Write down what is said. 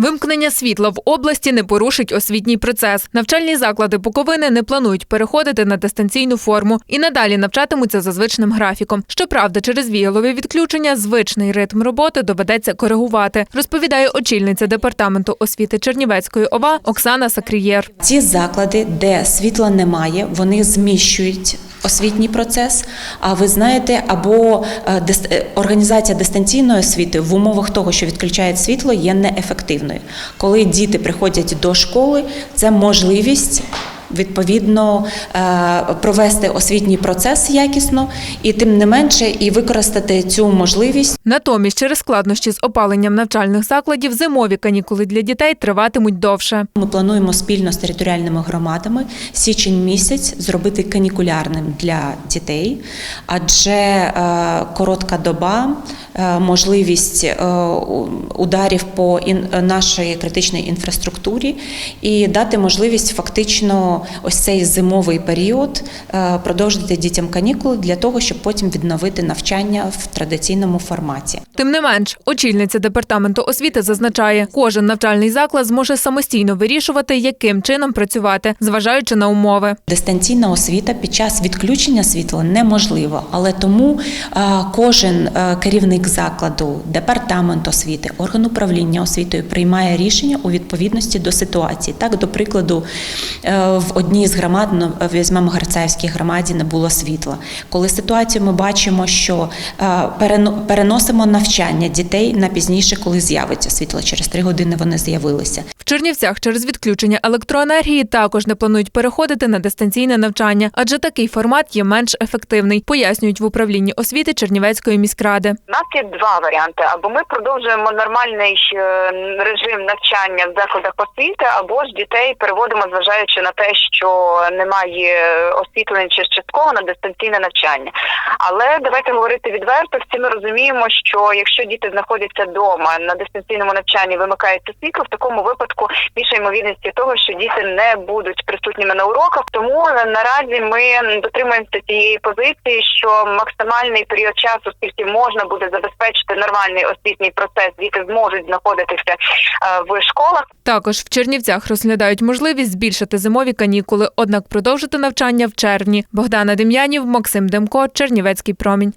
Вимкнення світла в області не порушить освітній процес. Навчальні заклади Буковини не планують переходити на дистанційну форму і надалі навчатимуться за звичним графіком. Щоправда, через віялові відключення звичний ритм роботи доведеться коригувати, розповідає очільниця департаменту освіти Чернівецької ОВА Оксана Сакрієр. Ці заклади, де світла немає, вони зміщують освітній процес. А ви знаєте, або е, е, організація дистанційної освіти в умовах того, що відключають світло, є неефективною. Коли діти приходять до школи, це можливість. Відповідно е, провести освітній процес якісно і тим не менше і використати цю можливість Натомість, через складнощі з опаленням навчальних закладів, зимові канікули для дітей триватимуть довше. Ми плануємо спільно з територіальними громадами січень місяць зробити канікулярним для дітей, адже е, коротка доба, можливість е, ударів по нашій критичній інфраструктурі і дати можливість фактично ось цей зимовий період е, продовжити дітям канікули для того, щоб потім відновити навчання в традиційному форматі. Тим не менш, очільниця департаменту освіти зазначає, кожен навчальний заклад зможе самостійно вирішувати, яким чином працювати, зважаючи на умови. Дистанційна освіта під час відключення світла неможливо, але тому е, кожен е, керівник закладу, департамент освіти, орган управління освітою приймає рішення у відповідності до ситуації. Так, до прикладу, е, в одній з громад, ну, візьмемо Гарцаївській громаді, не було світла. Коли ситуацію ми бачимо, що е, переносимо навчання дітей на пізніше, коли з'явиться світло. Через три години вони з'явилися. В Чернівцях через відключення електроенергії також не планують переходити на дистанційне навчання, адже такий формат є менш ефективний, пояснюють в управлінні освіти Чернівецької міськради. Нас є два варіанти: або ми продовжуємо нормальний е, режим навчання в закладах освіти, або ж дітей переводимо, зважаючи на те, що немає освітлення чи частково на дистанційне навчання. Але давайте говорити відверто. Всі ми розуміємо, що якщо діти знаходяться вдома на дистанційному навчанні, вимикається світло, в такому випадку більше ймовірності того, що діти не будуть присутніми на уроках. Тому наразі ми дотримуємося цієї позиції, що максимальний період часу, скільки можна буде забезпечити нормальний освітній процес, діти зможуть знаходитися е, в школах. Також в Чернівцях розглядають можливість збільшити зимові канікули, однак продовжити навчання в червні. Богдана Дем'янів, Максим Демко, Чернівецький промінь.